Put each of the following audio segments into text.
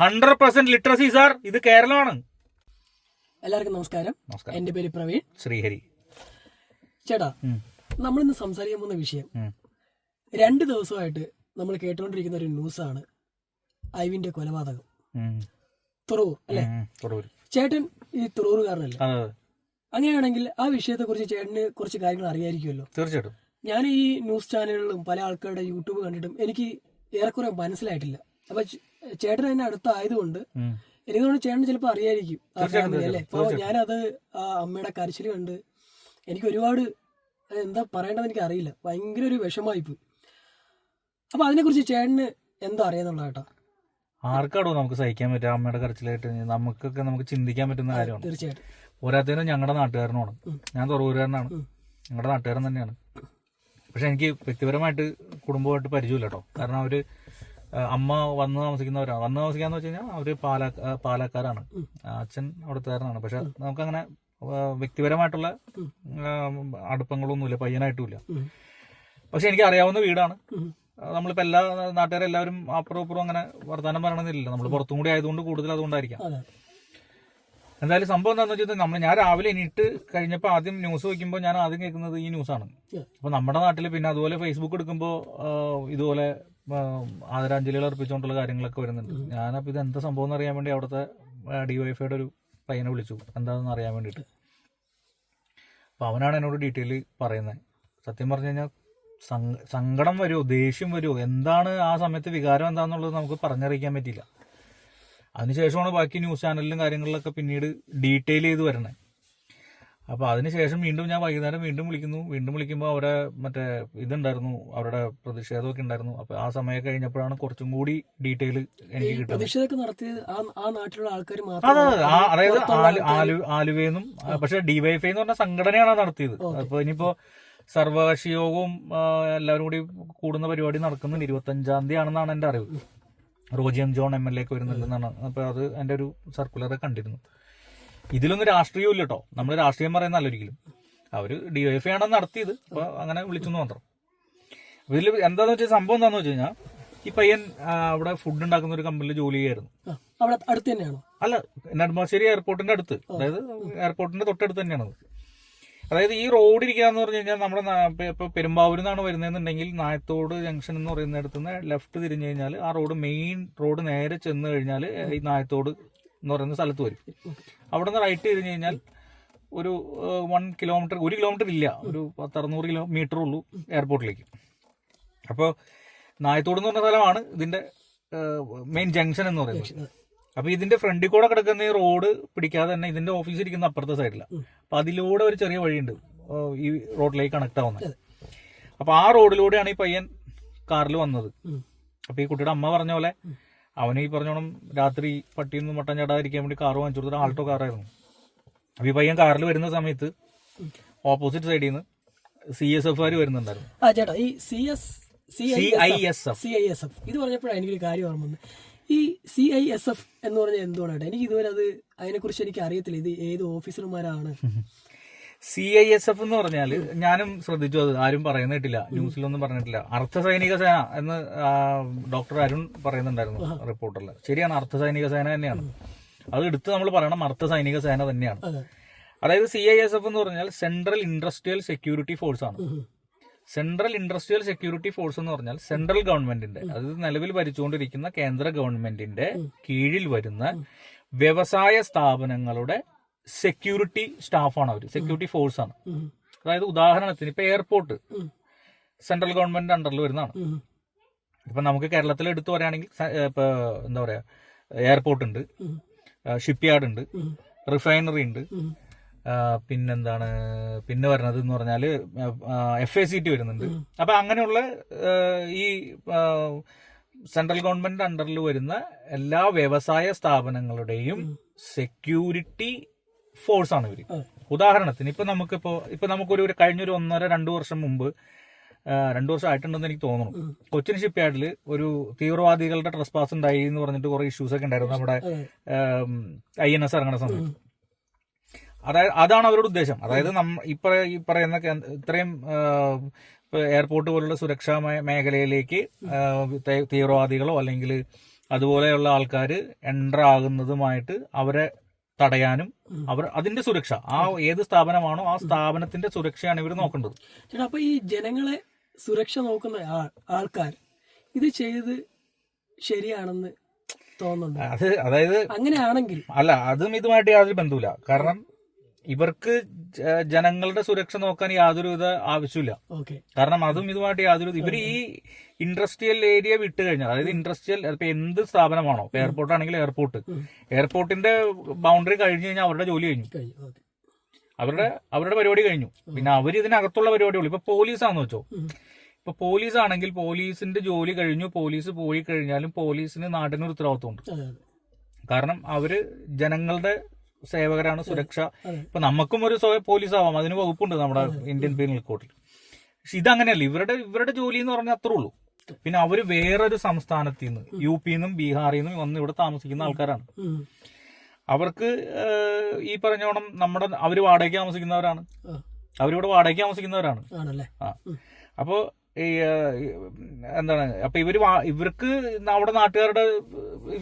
Hundred percent literacy sir. ഇത് കേരളമാണ്. എല്ലാവർക്കും നമസ്കാരം. എന്റെ പേര് പ്രവീൺ. ശ്രീഹരി. ചേട്ടാ നമ്മൾ നമ്മളിന്ന് സംസാരിക്കാൻ പോകുന്ന വിഷയം രണ്ടു ദിവസമായിട്ട് നമ്മൾ കേട്ടുകൊണ്ടിരിക്കുന്ന ഒരു ന്യൂസ് ആണ് ഐവിന്റെ കൊലപാതകം. തുറവൂർ അല്ലെ. ചേട്ടൻ ഈ തുറവൂറുകാരനല്ലേ അങ്ങനെയാണെങ്കിൽ ആ വിഷയത്തെ കുറിച്ച് ചേട്ടന് കുറച്ച് കാര്യങ്ങൾ അറിയായിരിക്കുമല്ലോ. തീർച്ചയായിട്ടും. ഞാൻ ഈ ന്യൂസ് ചാനലുകളിലും പല ആൾക്കാരുടെ യൂട്യൂബ് കണ്ടിട്ടും എനിക്ക് ഏറെക്കുറെ മനസ്സിലായിട്ടില്ല. അപ്പൊ ചേട്ടൻ അതിന്റെ അടുത്തായതുകൊണ്ട്. എനിക്ക് തോന്നുന്നു ചേട്ടൻ ചിലപ്പോൾ അറിയായിരിക്കും. ആ തീർച്ചയായിട്ടും, അല്ലേ? അപ്പോൾ. ഞാനത് ആ അമ്മയുടെ കരച്ചിൽ കണ്ട് എനിക്ക് ഒരുപാട് എന്താ പറയേണ്ടത് എനിക്ക് അറിയില്ല ഭയങ്കര ഒരു വിഷമായി പോയി അപ്പൊ അതിനെക്കുറിച്ച് ചേട്ടന് എന്താ അറിയാന്നുള്ള കേട്ടോ ആർക്കാടോ നമുക്ക് സഹിക്കാൻ പറ്റുക? അമ്മയുടെ കരച്ചിലായിട്ട് നമുക്കൊക്കെ നമുക്ക് ചിന്തിക്കാൻ പറ്റുന്ന കാര്യമാണ്. തീർച്ചയായിട്ടും. പോരാത്തതിനും ഞങ്ങളുടെ നാട്ടുകാരനാണ് ഞാൻ തുറവൂരുകാരനാണ്. ഞങ്ങളുടെ നാട്ടുകാരൻ തന്നെയാണ്. പക്ഷെ എനിക്ക് വ്യക്തിപരമായിട്ട് കുടുംബമായിട്ട് പരിചയമില്ല കേട്ടോ. കാരണം അവർ അമ്മ വന്ന് താമസിക്കുന്നവരാണ് വന്ന് താമസിക്കാന്ന് വെച്ച് കഴിഞ്ഞാൽ അവർ പാലാ പാലക്കാരാണ്. അച്ഛൻ അവിടുത്തുകാരനാണ്. പക്ഷെ നമുക്കങ്ങനെ വ്യക്തിപരമായിട്ടുള്ള അടുപ്പങ്ങളൊന്നുമില്ല പയ്യനായിട്ടുമില്ല. പക്ഷെ എനിക്ക് അറിയാവുന്ന വീടാണ് നമ്മളിപ്പോ എല്ലാ നാട്ടുകാരെല്ലാവരും അപ്പുറം ഇപ്പുറം അങ്ങനെ വർത്താനം പറയണമെന്നില്ല നമ്മൾ പുറത്തും കൂടി ആയതുകൊണ്ട് കൂടുതൽ അതുകൊണ്ടായിരിക്കാം. അതെ. എന്തായാലും സംഭവം എന്താണെന്ന് വെച്ചാൽ നമ്മൾ ഞാൻ രാവിലെ എണീറ്റ് കഴിഞ്ഞപ്പോൾ ആദ്യം ന്യൂസ് വയ്ക്കുമ്പോൾ ഞാൻ ആദ്യം കേൾക്കുന്നത് ഈ ന്യൂസാണ്. Yeah. അപ്പൊ നമ്മുടെ നാട്ടിൽ പിന്നെ അതുപോലെ ഫേസ്ബുക്ക് എടുക്കുമ്പോൾ ഇതുപോലെ ആദരാഞ്ജലികൾ അർപ്പിച്ചുകൊണ്ടുള്ള കാര്യങ്ങളൊക്കെ വരുന്നുണ്ട്. ഞാനപ്പോൾ ഇത് എന്താ സംഭവം എന്ന് അറിയാൻ വേണ്ടി അവിടുത്തെ ഡിവൈഫൈയുടെ ഒരു പയ്യനെ വിളിച്ചു. എന്താണെന്ന് അറിയാൻ വേണ്ടിയിട്ട്. അപ്പോൾ അവനാണ് എന്നോട് ഡീറ്റെയിൽ പറയുന്നത് സത്യം പറഞ്ഞു കഴിഞ്ഞാൽ സങ്ക- സങ്കടം വരുമോ ദേഷ്യം വരുമോ എന്താണ് ആ സമയത്ത് വികാരം എന്താണെന്നുള്ളത് നമുക്ക് പറഞ്ഞറിയിക്കാൻ പറ്റില്ല അതിനുശേഷമാണ് ബാക്കി ന്യൂസ് ചാനലിലും കാര്യങ്ങളിലൊക്കെ പിന്നീട് ഡീറ്റെയിൽ ചെയ്ത് വരണേ. അപ്പൊ അതിനുശേഷം വീണ്ടും ഞാൻ വൈകുന്നേരം വീണ്ടും വിളിക്കുന്നു. വീണ്ടും വിളിക്കുമ്പോൾ അവരെ മറ്റേ ഇതുണ്ടായിരുന്നു. അവരുടെ പ്രതിഷേധമൊക്കെ ഉണ്ടായിരുന്നു. അപ്പോൾ ആ സമയം കഴിഞ്ഞപ്പോഴാണ് കുറച്ചും കൂടി ഡീറ്റെയിൽ എനിക്ക് കിട്ടുന്നത്. അതായത് ആലുവേന്നും ആലു- പക്ഷെ ഡിവൈഫൈ എന്ന് പറഞ്ഞ സംഘടനയാണ് നടത്തിയത്. അപ്പോൾ ഇനിയിപ്പോൾ ഇനിയിപ്പോ സർവകക്ഷി യോഗവും എല്ലാവരും കൂടി കൂടുന്ന പരിപാടി നടക്കുന്നുണ്ട് ഇരുപത്തഞ്ചാം തീയതി ആണെന്നാണ് എന്റെ അറിവ്. Roji M John M L A ഒക്കെ വരുന്നുണ്ടെന്നാണ്. അപ്പോൾ അത് എന്റെ ഒരു സർക്കുലറെ കണ്ടിരുന്നു. ഇതിലൊന്നും രാഷ്ട്രീയവും ഇല്ല കേട്ടോ നമ്മൾ രാഷ്ട്രീയം പറയുന്നല്ല ഒരിക്കലും. അവർ ഡിവൈഫൈ ആണ് നടത്തിയത്. അപ്പോൾ അങ്ങനെ വിളിച്ചു മാത്രം. അപ്പൊ ഇതിൽ എന്താന്ന് വെച്ചാൽ സംഭവം എന്താന്ന് വെച്ച് കഴിഞ്ഞാൽ ഈ പയ്യൻ അവിടെ ഫുഡ് ഉണ്ടാക്കുന്ന ഒരു കമ്പനിയിൽ ജോലി ചെയ്യായിരുന്നു. അവിടെ അടുത്ത് തന്നെയാണോ? അല്ല നെടുമ്പാശ്ശേരി എയർപോർട്ടിന്റെ അടുത്ത്. അതായത് എയർപോർട്ടിന്റെ തൊട്ടടുത്ത് തന്നെയാണ് അതായത് ഈ റോഡ് ഇരിക്കാന്ന് പറഞ്ഞു കഴിഞ്ഞാൽ നമ്മുടെ ഇപ്പൊ പെരുമ്പാവൂരിൽ നിന്നാണ് വരുന്നതെന്നുണ്ടെങ്കിൽ നായത്തോട് ജംഗ്ഷൻ എന്ന് പറയുന്നിടത്ത് നിന്ന് ലെഫ്റ്റ് തിരിഞ്ഞു കഴിഞ്ഞാൽ ആ റോഡ് മെയിൻ റോഡ് നേരെ ചെന്ന് കഴിഞ്ഞാൽ ഈ നായത്തോട് എന്ന് പറയുന്ന സ്ഥലത്ത് വരും. അവിടെ നിന്ന് റൈറ്റ് ചെയ്ത് കഴിഞ്ഞാൽ ഒരു വൺ കിലോമീറ്റർ ഒരു കിലോമീറ്റർ ഇല്ല. ഒരു പത്തറുന്നൂറ് കിലോമീറ്റർ ഉള്ളൂ എയർപോർട്ടിലേക്ക് അപ്പോൾ നായത്തോട് എന്ന് പറഞ്ഞ സ്ഥലമാണ് ഇതിന്റെ മെയിൻ ജംഗ്ഷൻ എന്ന് പറയുന്നത്. അപ്പോൾ ഇതിന്റെ ഫ്രണ്ടിൽ കൂടെ കിടക്കുന്ന ഈ റോഡ് പിടിക്കാതെ തന്നെ ഇതിന്റെ ഓഫീസ് ഇരിക്കുന്ന അപ്പുറത്തെ സൈഡിലാണ് അപ്പോൾ അതിലൂടെ ഒരു ചെറിയ വഴിയുണ്ട് ഈ റോഡിലേക്ക് കണക്ട് ആവുന്നത് അപ്പോൾ ആ റോഡിലൂടെയാണ് ഈ പയ്യൻ കാറിൽ വന്നത്. അപ്പോൾ ഈ കുട്ടിയുടെ അമ്മ പറഞ്ഞ പോലെ അവന് ഈ പറഞ്ഞോണം രാത്രി പട്ടിയിൽ നിന്ന് മട്ടൻ ചാടാതിരിക്കാൻ വേണ്ടി കാർ വാങ്ങിച്ചു കൊടുത്തത് ആൾട്ടോ കാറായിരുന്നു. അപ്പൊ ഈ പയ്യൻ കാറിൽ വരുന്ന സമയത്ത് ഓപ്പോസിറ്റ് സൈഡിൽ നിന്ന് സി എസ് എഫ് ആർ വരുന്നുണ്ടായിരുന്നു. ആ ചേട്ടാ ഈ C S C C I S F C I S F ഇത് പറഞ്ഞപ്പോഴാണ് എനിക്കൊരു കാര്യം ഓർമ്മ വന്നത്. ഈ സി ഐ എസ് എഫ് എന്ന് പറഞ്ഞാൽ എന്തുകൊണ്ടാണ് എനിക്ക് ഇതുവരെ അത് അതിനെക്കുറിച്ച് എനിക്ക് അറിയത്തില്ല. ഇത് ഏത് ഓഫീസർമാരാണ്? സി ഐ എസ് എഫ് എന്ന് പറഞ്ഞാൽ ഞാനും ശ്രദ്ധിച്ചു അത് ആരും പറയുന്നിട്ടില്ല ന്യൂസിലൊന്നും പറഞ്ഞിട്ടില്ല. അർദ്ധ സൈനിക സേന എന്ന് ഡോക്ടർ അരുൺ പറയുന്നുണ്ടായിരുന്നു റിപ്പോർട്ടറിൽ ശരിയാണ് അർദ്ധ സൈനിക സേന തന്നെയാണ്. അത് എടുത്ത് നമ്മൾ പറയണം അർദ്ധ സൈനിക സേന തന്നെയാണ്. അതായത് സി ഐ എസ് എഫ് എന്ന് പറഞ്ഞാൽ സെൻട്രൽ ഇൻഡസ്ട്രിയൽ സെക്യൂരിറ്റി ഫോഴ്സ് ആണ്. സെൻട്രൽ ഇൻഡസ്ട്രിയൽ സെക്യൂരിറ്റി ഫോഴ്സ് എന്ന് പറഞ്ഞാൽ സെൻട്രൽ ഗവൺമെന്റിന്റെ അതായത് നിലവിൽ ഭരിച്ചുകൊണ്ടിരിക്കുന്ന കേന്ദ്ര ഗവൺമെന്റിന്റെ കീഴിൽ വരുന്ന വ്യവസായ സ്ഥാപനങ്ങളുടെ സെക്യൂരിറ്റി സ്റ്റാഫാണ് അവർ സെക്യൂരിറ്റി ഫോഴ്സ് ആണ്. അതായത് ഉദാഹരണത്തിന് ഇപ്പൊ എയർപോർട്ട് സെൻട്രൽ ഗവൺമെന്റ് അണ്ടറിൽ വരുന്നതാണ്. ഇപ്പൊ നമുക്ക് കേരളത്തിൽ എടുത്തു പറയുകയാണെങ്കിൽ ഇപ്പൊ എന്താ പറയാ എയർപോർട്ട് ഉണ്ട് ഷിപ്പ് യാർഡ് ഉണ്ട് റിഫൈനറി ഉണ്ട് പിന്നെന്താണ് പിന്നെ വരുന്നത് എന്ന് പറഞ്ഞാൽ എഫ് എ സി ടി വരുന്നുണ്ട്. അപ്പൊ അങ്ങനെയുള്ള ഈ സെൻട്രൽ ഗവൺമെന്റ് അണ്ടറിൽ വരുന്ന എല്ലാ വ്യവസായ സ്ഥാപനങ്ങളുടെയും സെക്യൂരിറ്റി ഫോഴ്സ് ആണ് ഇവർ. അതെ. ഉദാഹരണത്തിന് ഇപ്പൊ നമുക്കിപ്പോ ഇപ്പൊ നമുക്കൊരു ഒരു കഴിഞ്ഞൊരു ഒന്നര രണ്ടു വർഷം മുമ്പ് രണ്ടു വർഷം ആയിട്ടുണ്ടെന്ന് എനിക്ക് തോന്നുന്നു. കൊച്ചിൻ ഷിപ്പ് യാർഡിൽ ഒരു തീവ്രവാദികളുടെ ട്രസ് പാസ് ഉണ്ടായി എന്ന് പറഞ്ഞിട്ട് കുറെ ഇഷ്യൂസ് ഒക്കെ ഉണ്ടായിരുന്നു നമ്മുടെ. ഐ എൻ എസ് ഇറങ്ങുന്ന സമയത്ത്. അതായത് അതാണ് അവരുടെ ഉദ്ദേശം. അതായത് നമ്മ ഇപ്പൊ ഈ പറയുന്ന ഇത്രയും എയർപോർട്ട് പോലുള്ള സുരക്ഷാ മേഖലയിലേക്ക് തീവ്രവാദികളോ അല്ലെങ്കിൽ അതുപോലെയുള്ള ആൾക്കാർ എന്റർ ആകുന്നതുമായിട്ട് അവരെ തടയാനും അവർ അതിന്റെ സുരക്ഷ. ആ ഏത് സ്ഥാപനമാണോ ആ സ്ഥാപനത്തിന്റെ സുരക്ഷയാണ് ഇവർ നോക്കേണ്ടത്. ചേട്ടാ അപ്പൊ ഈ ജനങ്ങളെ സുരക്ഷ നോക്കുന്ന ആൾക്കാർ ഇത് ചെയ്ത് ശരിയാണെന്ന് തോന്നുന്നുണ്ട്? അത് അതായത് അങ്ങനെയാണെങ്കിൽ അല്ല അതും ഇതുമായിട്ട് യാതൊരു ബന്ധമില്ല കാരണം ഇവർക്ക് ജനങ്ങളുടെ സുരക്ഷ നോക്കാൻ യാതൊരു യാതൊരുവിധ ആവശ്യമില്ല കാരണം അതും ഇതുമായിട്ട് യാതൊരു ഇവർ ഈ ഇൻഡസ്ട്രിയൽ ഏരിയ വിട്ട് കഴിഞ്ഞാൽ അതായത് ഇൻഡസ്ട്രിയൽ ഇപ്പൊ എന്ത് സ്ഥാപനമാണോ എയർപോർട്ട് ആണെങ്കിൽ എയർപോർട്ട്. എയർപോർട്ടിന്റെ ബൗണ്ടറി കഴിഞ്ഞു കഴിഞ്ഞാൽ അവരുടെ ജോലി കഴിഞ്ഞു. അവരുടെ അവരുടെ പരിപാടി കഴിഞ്ഞു. പിന്നെ അവർ ഇതിനകത്തുള്ള പരിപാടിയുള്ളൂ. ഇപ്പൊ പോലീസാന്ന് വെച്ചോ. ഇപ്പൊ പോലീസ് ആണെങ്കിൽ പോലീസിന്റെ ജോലി കഴിഞ്ഞു പോലീസ് പോയി കഴിഞ്ഞാലും പോലീസിന് നാടിന് ഉത്തരവാദിത്വമുണ്ട്. കാരണം അവർ ജനങ്ങളുടെ സേവകരാണ് സുരക്ഷ. ഇപ്പൊ നമുക്കും ഒരു പോലീസ് ആവാം അതിന് വകുപ്പുണ്ട് നമ്മുടെ ഇന്ത്യൻ പീനൽ കോഡിൽ പക്ഷെ ഇതങ്ങനെയല്ല. ഇവരുടെ ഇവരുടെ ജോലി എന്ന് പറഞ്ഞാൽ അത്രേ ഉള്ളൂ. പിന്നെ അവർ വേറൊരു സംസ്ഥാനത്തിൽ നിന്ന് യു നിന്നും ബീഹാറിൽ നിന്നും വന്ന് ഇവിടെ താമസിക്കുന്ന ആൾക്കാരാണ്. അവർക്ക് ഈ പറഞ്ഞോണം നമ്മുടെ അവർ വാടകയ്ക്ക് താമസിക്കുന്നവരാണ്. അവരിവിടെ വാടകയ്ക്ക് താമസിക്കുന്നവരാണ്. ആ. അപ്പോ ഈ എന്താണ് അപ്പൊ ഇവർ ഇവർക്ക് അവിടെ നാട്ടുകാരുടെ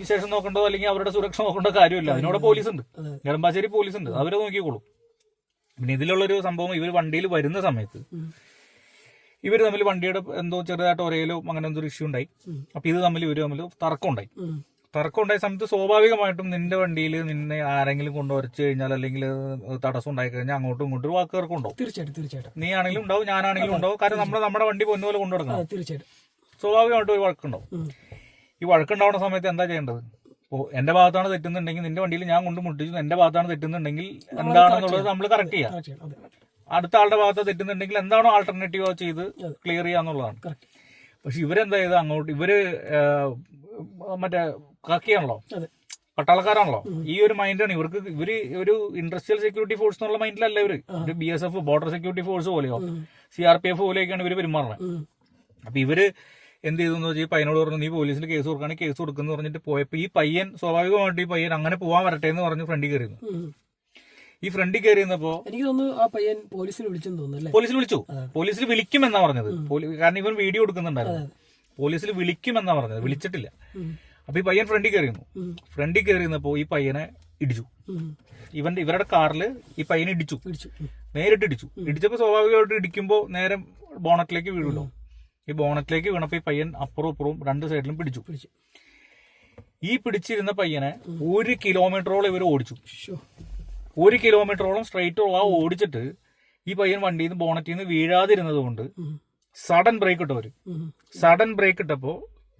വിശേഷം നോക്കേണ്ടതോ അല്ലെങ്കിൽ അവരുടെ സുരക്ഷ നോക്കേണ്ട കാര്യമില്ല. അതിനോട് പോലീസ് ഉണ്ട് നെടുമ്പാശ്ശേരി പോലീസ് ഉണ്ട് അവരെ നോക്കിക്കോളും. പിന്നെ ഇതിലുള്ളൊരു സംഭവം ഇവർ വണ്ടിയിൽ വരുന്ന സമയത്ത്. ഇവർ തമ്മിൽ വണ്ടിയുടെ എന്തോ ചെറുതായിട്ട് ഒരേലോ അങ്ങനെ എന്തോ ഒരു ഇഷ്യൂ ഉണ്ടായി. അപ്പൊ ഇത് തമ്മിൽ ഇവർ തമ്മിൽ തർക്കം ഉണ്ടായി. തർക്കം ഉണ്ടായ സമയത്ത് സ്വാഭാവികമായിട്ടും നിന്റെ വണ്ടിയിൽ നിന്നെ ആരെങ്കിലും കൊണ്ടുവരച്ച് കഴിഞ്ഞാൽ അല്ലെങ്കിൽ തടസ്സം ഉണ്ടായി കഴിഞ്ഞാൽ അങ്ങോട്ടും ഇങ്ങോട്ടും വാക്കുകൾക്കും ഉണ്ടാവും തീർച്ചയായിട്ടും തീർച്ചയായിട്ടും. നീ ആണെങ്കിലും ഉണ്ടാവും ഞാനാണെങ്കിലും ഉണ്ടാവും. കാരണം നമ്മൾ നമ്മുടെ വണ്ടി പൊന്നുപോലെ കൊണ്ടു നടക്കണം. തീർച്ചയായിട്ടും. സ്വാഭാവികമായിട്ടും ഒരു വഴക്കുണ്ടാവും. ഈ വഴക്കുണ്ടാവുന്ന സമയത്ത് എന്താ ചെയ്യേണ്ടത്? ഇപ്പോൾ എന്റെ ഭാഗത്താണ് തെറ്റുന്നുണ്ടെങ്കിൽ നിന്റെ വണ്ടിയിൽ ഞാൻ കൊണ്ട് മുട്ടിച്ചു എന്റെ ഭാഗത്താണ് തെറ്റുന്നുണ്ടെങ്കിൽ എന്താണെന്നുള്ളത് നമ്മൾ കറക്റ്റ് ചെയ്യാം. അടുത്ത ആളുടെ ഭാഗത്ത് തെറ്റുന്നുണ്ടെങ്കിൽ എന്താണോ ആൾട്ടർനേറ്റീവ് ചെയ്ത് ക്ലിയർ ചെയ്യാന്നുള്ളതാണ്. പക്ഷെ ഇവരെന്താ ചെയ്ത് അങ്ങോട്ട് ഇവർ മറ്റേ കാക്കിയാണല്ലോ? പട്ടാളക്കാരാണല്ലോ? ഈ ഒരു മൈൻഡാണ്. ഇവർക്ക് ഇവർ ഒരു ഇൻഡസ്ട്രിയൽ സെക്യൂരിറ്റി ഫോഴ്സ് എന്നുള്ള മൈൻഡിലല്ല ഇവർ. ഒരു B S F border security force പോലെയോ. സി ആർ പി എഫ് പോലെയൊക്കെയാണ് ഇവർ പെരുമാറുന്നത്. അപ്പൊ ഇവർ എന്ത് ചെയ്തു എന്ന് വെച്ചാൽ ഈ പയ്യനോട് പറഞ്ഞു നീ പോലീസിൽ കേസ് കൊടുക്കുകയാണെങ്കിൽ കേസ് കൊടുക്കുന്നു പറഞ്ഞിട്ട് പോയപ്പോ ഈ പയ്യൻ സ്വാഭാവികമായിട്ട് ഈ പയ്യൻ അങ്ങനെ പോവാൻ വരട്ടെ എന്ന് പറഞ്ഞ് ഫ്രണ്ടിൽ കയറിയിരുന്നു ഈ ഫ്രണ്ടിൽ കയറിയിരുന്നപ്പോ എനിക്ക് തോന്നുന്നു ആ പയ്യൻ പോലീസിനെ വിളിച്ചെന്ന് തോന്നുന്നു പോലീസിൽ വിളിച്ചു. പോലീസിൽ വിളിക്കുമെന്നാ പറഞ്ഞത്. കാരണം ഇവൻ വീഡിയോ എടുക്കുന്നുണ്ടായിരുന്നു. പോലീസിൽ വിളിക്കുമെന്നാ പറഞ്ഞത്. വിളിച്ചിട്ടില്ല. അപ്പൊ ഈ പയ്യൻ ഫ്രണ്ടിൽ കയറിയിരുന്നു. ഫ്രണ്ടിൽ കയറിയിരുന്നപ്പോ ഈ പയ്യനെ ഇടിച്ചു. ഇവന്റെ ഇവരുടെ കാറിൽ ഈ പയ്യനെ ഇടിച്ചു. നേരിട്ട് ഇടിച്ചു. ഇടിച്ചപ്പോ സ്വാഭാവികമായിട്ട് ഇടിക്കുമ്പോ നേരെ ബോണറ്റിലേക്ക് വീഴുമല്ലോ. ഈ ബോണറ്റിലേക്ക് വീണപ്പോ ഈ പയ്യൻ അപ്പുറവും ഇപ്പുറവും രണ്ട് സൈഡിലും പിടിച്ചു. പിടിച്ചു. ഈ പിടിച്ചിരുന്ന പയ്യനെ ഒരു കിലോമീറ്ററോളം ഇവർ ഓടിച്ചു. ഒരു കിലോമീറ്ററോളം സ്ട്രൈറ്റ് ആ ഓടിച്ചിട്ട് ഈ പയ്യൻ വണ്ടിയിൽ നിന്ന് ബോണറ്റിൽ നിന്ന് വീഴാതിരുന്നത് കൊണ്ട് സഡൻ ബ്രേക്ക് ഇട്ടവര്. സഡൻ ബ്രേക്ക് ഇട്ടപ്പോ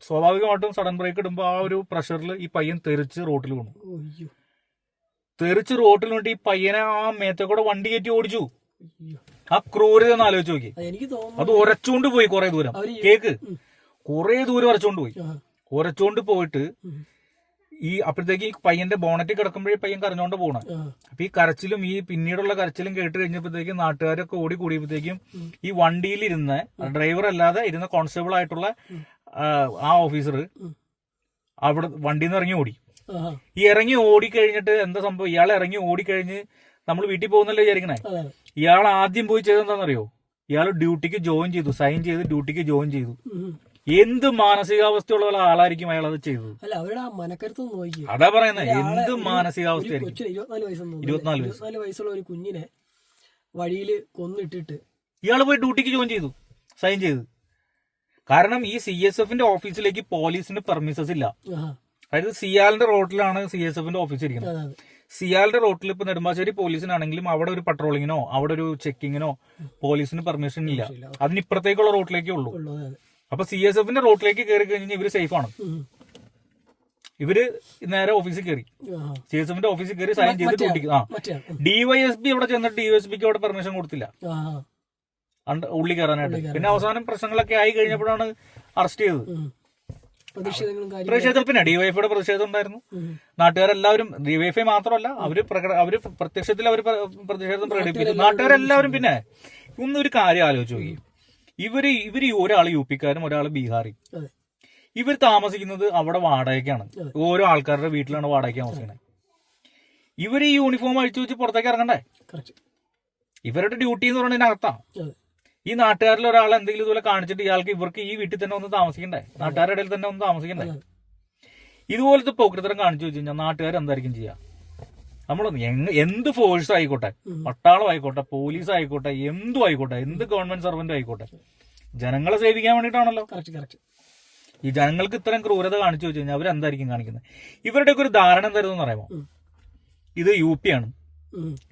സ്വാഭാവികമായിട്ടും സഡൻ ബ്രേക്ക് ഇടുമ്പോൾ ആ ഒരു പ്രഷറിൽ ഈ പയ്യൻ തെറിച്ച് റോട്ടിൽ വീണു. തെറിച്ച് റോട്ടിൽ വേണ്ടി ഈ പയ്യനെ ആ മേത്തെ കൂടെ വണ്ടി കയറ്റി ഓടിച്ചു. ആ ക്രൂരത ഒന്ന് ആലോചിച്ച് നോക്കി. അത് ഉരച്ചോണ്ട് പോയി കുറെ ദൂരം. കേക്ക്. കൊറേ ദൂരം ഉരച്ചുകൊണ്ട് പോയി. ഉരച്ചുകൊണ്ട് പോയിട്ട് ഈ അപ്പോഴത്തേക്ക് ഈ പയ്യന്റെ ബോണറ്റിൽ കിടക്കുമ്പോഴേ പയ്യൻ കരഞ്ഞോണ്ട് പോണ ആ. അപ്പൊ ഈ കരച്ചിലും ഈ പിന്നീടുള്ള കരച്ചിലും കേട്ട് കഴിഞ്ഞപ്പോഴത്തേക്കും നാട്ടുകാരൊക്കെ ഓടി കൂടിയപ്പോഴത്തേക്കും ഈ വണ്ടിയിലിരുന്ന ഡ്രൈവർ അല്ലാതെ ഇരുന്ന കോൺസ്റ്റബിൾ ആയിട്ടുള്ള ആ, ഓഫീസർ അവിടെ വണ്ടിയിൽ നിന്ന് ഇറങ്ങി ഓടി. ഈ ഇറങ്ങി ഓടിക്കഴിഞ്ഞിട്ട് എന്താ സംഭവം? ഇയാൾ ഇറങ്ങി ഓടിക്കഴിഞ്ഞ് നമ്മൾ വീട്ടിൽ പോകുന്നല്ലേ വിചാരിക്കണേ. ഇയാൾ ആദ്യം പോയി ചെയ്തെന്താണെന്നറിയോ ഇയാൾ ഡ്യൂട്ടിക്ക് ജോയിൻ ചെയ്തു സൈൻ ചെയ്ത് ഡ്യൂട്ടിക്ക് ജോയിൻ ചെയ്തു. എന്ത് മാനസികാവസ്ഥയുള്ള ആളായിരിക്കും അയാൾ അത് ചെയ്തത്? അല്ല അവരുടെ ആ മനക്കരുത്ത് നോക്കി അതാ പറയുന്നത് എന്ത് മാനസികാവസ്ഥ മാനസികാവസ്ഥയായിരിക്കും? വയസ്സ്. ഇരുപത്തിനാല് വയസ്സുള്ള ഒരു കുഞ്ഞിനെ വഴിയിൽ കൊന്നിട്ടിട്ട് ഇയാൾ പോയി ഡ്യൂട്ടിക്ക് ജോയിൻ ചെയ്തു സൈൻ ചെയ്തു. കാരണം ഈ സി എസ് എഫിന്റെ ഓഫീസിലേക്ക് പോലീസിന് പെർമിസസ് ഇല്ല. അതായത് സിയാലിന്റെ റോട്ടിലാണ് സി എസ് എഫിന്റെ ഓഫീസ് ഇരിക്കുന്നത്. സിയാലിന്റെ റോട്ടിൽ ഇപ്പൊ നെടുമ്പാശ്ശേരി പോലീസിനാണെങ്കിലും അവിടെ ഒരു പട്രോളിങ്ങിനോ അവിടെ ഒരു ചെക്കിങ്ങിനോ പോലീസിന് പെർമിഷൻ ഇല്ല. അതിനിപ്പുറത്തേക്കുള്ള റോട്ടിലേക്കേ ഉള്ളൂ. അപ്പൊ സി എസ് എഫിന്റെ റോട്ടിലേക്ക് കയറി കഴിഞ്ഞാൽ ഇവർ സേഫ് ആണ്. ഇവർ നേരെ ഓഫീസിൽ കയറി. സി എസ് എഫിന്റെ ഓഫീസിൽ കയറി സൈൻ ചെയ്ത്. ഡ്യൂട്ടിക്ക് ആ. ഡിവൈഎസ്പി അവിടെ ചെന്നിട്ട് ഡിവൈഎസ്പിക്ക് അവിടെ പെർമിഷൻ കൊടുത്തില്ല. ഉള്ളി കയറാനായിട്ട്. പിന്നെ അവസാനം പ്രശ്നങ്ങളൊക്കെ ആയി കഴിഞ്ഞപ്പോഴാണ് അറസ്റ്റ് ചെയ്തത്. പ്രതിഷേധം പിന്നെ ഡിവൈഎഫിയുടെ പ്രതിഷേധം ഉണ്ടായിരുന്നു. നാട്ടുകാരെല്ലാവരും ഡിവൈഫൈ മാത്രമല്ല അവർ അവർ പ്രത്യക്ഷത്തിൽ അവർ പ്രതിഷേധം പ്രകടിപ്പിച്ചു നാട്ടുകാരെല്ലാവരും പിന്നെ. ഒന്നൊരു കാര്യം ആലോചിച്ച് നോക്കി. ഇവർ ഇവർ ഒരാൾ യു പിക്കാരും ഒരാൾ ബീഹാറി ഇവർ ഇവർ താമസിക്കുന്നത് അവിടെ വാടകയ്ക്കാണ്. ഓരോ ആൾക്കാരുടെ വീട്ടിലാണ് വാടകയ്ക്ക് താമസിക്കുന്നത് ഇവർ ഈ യൂണിഫോം അഴിച്ചു വെച്ച് പുറത്തേക്ക് ഇറങ്ങണ്ടേ? ഇവരുടെ ഡ്യൂട്ടി എന്ന് പറയുന്നതിനകത്താ അതെ. ഈ നാട്ടുകാരിൽ ഒരാൾ എന്തെങ്കിലും ഇതുപോലെ കാണിച്ചിട്ട് ഇയാൾക്ക് ഇവർക്ക് ഈ വീട്ടിൽ തന്നെ ഒന്ന് താമസിക്കണ്ടേ? നാട്ടുകാരുടെ ഇടയിൽ തന്നെ ഒന്ന് താമസിക്കണ്ടേ? ഇതുപോലത്തെ പോക്കൃത്തരം കാണിച്ചു വെച്ച് കഴിഞ്ഞാൽ നാട്ടുകാർ എന്തായിരിക്കും ചെയ്യുക നമ്മൾ എന്ത് ഫോഴ്സ് ആയിക്കോട്ടെ. പട്ടാളം ആയിക്കോട്ടെ പോലീസ് ആയിക്കോട്ടെ എന്തും ആയിക്കോട്ടെ എന്ത് ഗവൺമെന്റ് സർവന്റ് ആയിക്കോട്ടെ ജനങ്ങളെ സേവിക്കാൻ വേണ്ടിയിട്ടാണല്ലോ. ഈ ജനങ്ങൾക്ക് ഇത്രയും ക്രൂരത കാണിച്ചു വെച്ച് കഴിഞ്ഞാൽ അവരെന്തായിരിക്കും കാണിക്കുന്നത്? ഇവരുടെയൊക്കെ ഒരു ധാരണ എന്തായിരുന്നു ഉം. ഇത് യു പി ആണ്.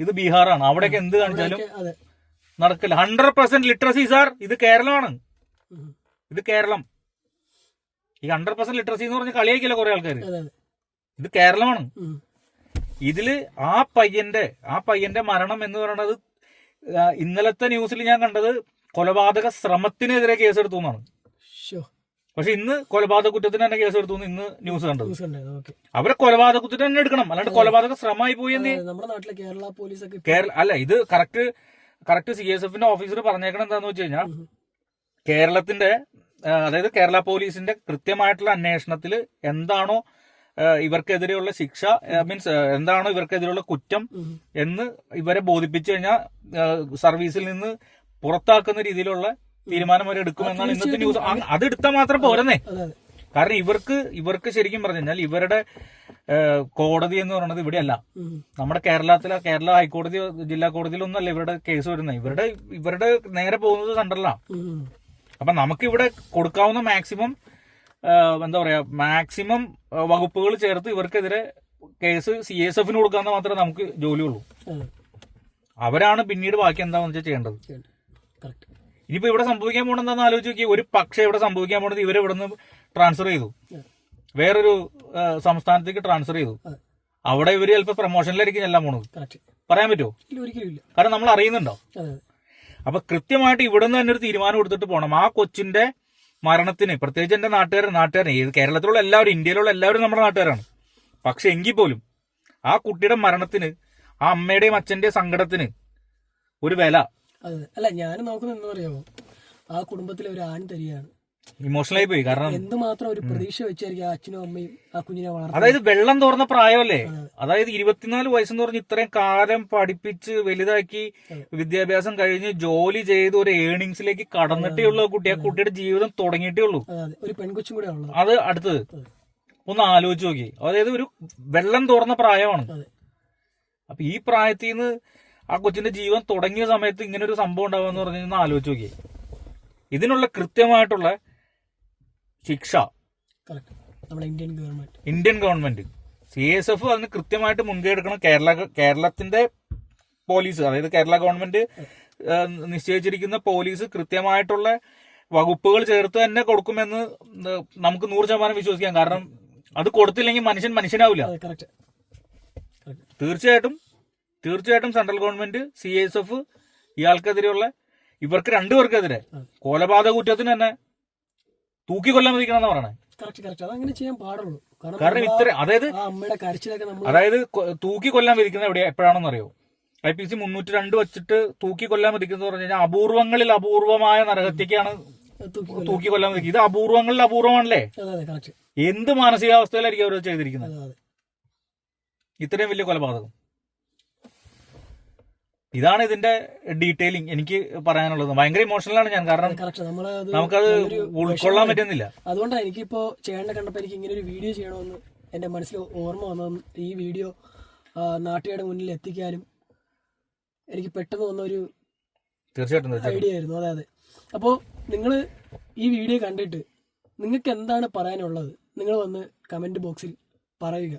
ഇത് ബീഹാറാണ്. അവിടെയൊക്കെ എന്ത് കാണിച്ചാലും നടക്കില്ല ഹൺഡ്രഡ് പെർസെന്റ് ലിറ്ററസി സാർ ഇത് കേരളമാണ്. ഇത് കേരളം. ഈ ഹൺഡ്രഡ് പെർസെന്റ് ലിറ്ററസി എന്ന് പറഞ്ഞ കളിയാക്കില്ല കുറെ ആൾക്കാർ ഇത് കേരളമാണ്. ഇതിൽ ആ പയ്യന്റെ ആ പയ്യന്റെ മരണം എന്ന് പറയുന്നത് ഇന്നലത്തെ ന്യൂസിൽ ഞാൻ കണ്ടത് കൊലപാതക ശ്രമത്തിനെതിരെ കേസെടുത്തു എന്നാണ്. പക്ഷെ ഇന്ന് കൊലപാതക കുറ്റത്തിന് തന്നെ കേസെടുത്തു ഇന്ന് ന്യൂസ് കണ്ടത്. അവരെ കൊലപാതക കുറ്റത്തിന് തന്നെ എടുക്കണം. അല്ലാണ്ട് കൊലപാതക ശ്രമമായി പോയി നമ്മുടെ നാട്ടിലെ കേരള പോലീസ് അല്ല ഇത് കറക്റ്റ് കറക്റ്റ് സി എസ് എഫിന്റെ ഓഫീസർ പറഞ്ഞേക്കണം എന്താന്ന് വെച്ച് കഴിഞ്ഞാൽ കേരളത്തിന്റെ അതായത് കേരള പോലീസിന്റെ കൃത്യമായിട്ടുള്ള അന്വേഷണത്തിൽ എന്താണോ ഇവർക്കെതിരെയുള്ള ശിക്ഷ മീൻസ് എന്താണോ ഇവർക്കെതിരെയുള്ള കുറ്റം എന്ന് ഇവരെ ബോധിപ്പിച്ചു കഴിഞ്ഞാൽ സർവീസിൽ നിന്ന് പുറത്താക്കുന്ന രീതിയിലുള്ള തീരുമാനം വരെ എടുക്കുമെന്നാണ് ഇന്നത്തെ ന്യൂസ്. അത് എടുത്താൽ മാത്രം പോരന്നേ. കാരണം ഇവർക്ക് ഇവർക്ക് ശരിക്കും പറഞ്ഞു കഴിഞ്ഞാൽ ഇവരുടെ കോടതി എന്ന് പറയുന്നത് ഇവിടെയല്ല. അല്ല നമ്മുടെ കേരളത്തിലെ കേരള ഹൈക്കോടതി ജില്ലാ കോടതിയിലൊന്നല്ല ഇവരുടെ കേസ് വരുന്നത്. ഇവരുടെ ഇവരുടെ നേരെ പോകുന്നത് സെൻട്രലാണ്. അപ്പൊ നമുക്ക് ഇവിടെ കൊടുക്കാവുന്ന മാക്സിമം എന്താ പറയാ മാക്സിമം വകുപ്പുകൾ ചേർത്ത് ഇവർക്കെതിരെ കേസ് സി എസ് എഫിന് കൊടുക്കാന്ന് മാത്രമേ നമുക്ക് ജോലിയുള്ളൂ. ഉള്ളൂ അവരാണ് പിന്നീട് ബാക്കി എന്താണെന്ന് വെച്ചാൽ ചെയ്യേണ്ടത്. ഇനിയിപ്പോ ഇവിടെ സംഭവിക്കാൻ പോണെന്താന്ന് ആലോചിച്ച് നോക്കി ഒരു പക്ഷേ ഇവിടെ സംഭവിക്കാൻ പോണത് ഇവരെ ഇവിടെ നിന്ന് ട്രാൻസ്ഫർ ചെയ്തു വേറൊരു സംസ്ഥാനത്തേക്ക് ട്രാൻസ്ഫർ ചെയ്തു. അവിടെ ഇവർ ചിലപ്പോൾ പ്രൊമോഷനിലായിരിക്കും എല്ലാം പോണത്. പറയാൻ പറ്റുമോ കാരണം നമ്മൾ അറിയുന്നുണ്ടോ? അപ്പൊ കൃത്യമായിട്ട് ഇവിടെ നിന്ന് തന്നെ ഒരു തീരുമാനം എടുത്തിട്ട് പോകണം ആ കൊച്ചിന്റെ മരണത്തിന് പ്രത്യേകിച്ച് എന്റെ നാട്ടുകാരൻ നാട്ടുകാരൻ ഏത് കേരളത്തിലുള്ള എല്ലാവരും ഇന്ത്യയിലുള്ള എല്ലാവരും നമ്മുടെ നാട്ടുകാരാണ്. പക്ഷെ എങ്കിൽ പോലും ആ കുട്ടിയുടെ മരണത്തിന് ആ അമ്മയുടെയും അച്ഛന്റെയും സങ്കടത്തിന് ഒരു വില. അല്ല ഞാൻ നോക്കുന്നത് എന്താ പറയാമോ ആ കുടുംബത്തിലെ ഒരു ആൺ തരികയാണ്. ഇമോഷണലായി പോയി കാരണം എന്തുമാത്രം ഒരു പ്രതീക്ഷ വെച്ചായിരിക്കും അച്ഛനും അമ്മയും ആ കുഞ്ഞിനെ വളർത്തുന്നത് അതായത് വെള്ളം തോർന്ന പ്രായമല്ലേ? അതായത് ഇരുപത്തിനാല് വയസ്സെന്ന് പറഞ്ഞ് ഇത്രയും കാലം പഠിപ്പിച്ച് വലുതാക്കി വിദ്യാഭ്യാസം കഴിഞ്ഞ് ജോലി ചെയ്ത് ഒരു ഏണിങ്സിലേക്ക് കടന്നിട്ടേ ഉള്ളൂ കുട്ടി. ആ കുട്ടിയുടെ ജീവിതം തുടങ്ങിയിട്ടേ ഉള്ളൂ. ഒരു പെൺകൊച്ചും കൂടെ അത് അടുത്തത്. ഒന്ന് ആലോചിച്ച് നോക്കി. അതായത് ഒരു വെള്ളം തോർന്ന പ്രായമാണ്. അപ്പൊ ഈ പ്രായത്തിൽ നിന്ന് ആ കൊച്ചിന്റെ ജീവൻ തുടങ്ങിയ സമയത്ത് ഇങ്ങനെ ഒരു സംഭവം ഉണ്ടാവുമെന്ന് പറഞ്ഞു ഒന്ന് ആലോചിച്ച് നോക്കി. ഇതിനുള്ള കൃത്യമായിട്ടുള്ള ശിക്ഷ. Indian government Indian government C S F അതിന് കൃത്യമായിട്ട് മുൻകൈ എടുക്കണം കേരള കേരളത്തിന്റെ പോലീസ് അതായത് കേരള ഗവൺമെന്റ് നിശ്ചയിച്ചിരിക്കുന്ന പോലീസ് കൃത്യമായിട്ടുള്ള വകുപ്പുകൾ ചേർത്ത് തന്നെ കൊടുക്കുമെന്ന് നമുക്ക് നൂറ് ശതമാനം വിശ്വസിക്കാം. കാരണം അത് കൊടുത്തില്ലെങ്കിൽ മനുഷ്യൻ മനുഷ്യനാവില്ല. തീർച്ചയായിട്ടും തീർച്ചയായിട്ടും central government C S F ഇയാൾക്കെതിരെയുള്ള ഇവർക്ക് രണ്ടുപേർക്കെതിരെ. കൊലപാതക കുറ്റത്തിന് തന്നെ തൂക്കിക്കൊല്ലാൻ മതിക്കണം എന്ന് പറയണേ. കറക്റ്റ് കറക്റ്റ് അതങ്ങനെ ചെയ്യാൻ പാടുള്ളൂ. കാരണം ഇത്ര അതായത് ആ അമ്മയുടെ കരച്ചിലൊക്കെ നമ്മൾ അതായത് തൂക്കി കൊല്ലാൻ വിധിക്കുന്നത് എവിടെയാ എപ്പോഴാണെന്ന് അറിയോ ഐ പി സി മുന്നൂറ്റി രണ്ട് വെച്ചിട്ട് തൂക്കി കൊല്ലാൻ വിധിക്കുന്നത് പറഞ്ഞു കഴിഞ്ഞാൽ അപൂർവങ്ങളിൽ അപൂർവമായ നരഹത്യക്കാണ് തൂക്കി കൊല്ലാൻ വിധിക്കുക ഇത് അപൂർവങ്ങളിൽ അപൂർവമാണല്ലേ? എന്ത് മാനസികാവസ്ഥയിലായിരിക്കും അവർ ചെയ്തിരിക്കുന്നത്? ഇത്രയും വലിയ കൊലപാതകം. ഇതാണ് ഇതിന്റെ ഡീറ്റെയിലിംഗ് എനിക്ക് പറയാനുള്ളത്. ഭയങ്കര ഇമോഷണലാണ് ഞാൻ. കാരണം നമുക്കത് ഉൾക്കൊള്ളാൻ പറ്റുന്നില്ല. അതുകൊണ്ടാണ് എനിക്കിപ്പോ ചേട്ടനെ കണ്ടപ്പോ എനിക്ക് ഇങ്ങനെ ഒരു വീഡിയോ ചെയ്യണമെന്ന് എന്റെ മനസ്സിൽ ഓർമ്മ വന്നതും ഈ വീഡിയോ നാട്ടുകാരുടെ മുന്നിൽ എത്തിക്കാനും എനിക്ക് പെട്ടെന്ന് വന്ന ഒരു തീർച്ചയായിട്ടും തീർച്ചയായിട്ടും. ഐഡിയ ആയിരുന്നു. അതെ അതെ. അപ്പോൾ നിങ്ങൾ ഈ വീഡിയോ കണ്ടിട്ട് നിങ്ങൾക്ക് എന്താണ് പറയാനുള്ളത്? നിങ്ങൾ വന്ന് കമന്റ് ബോക്സിൽ പറയുക.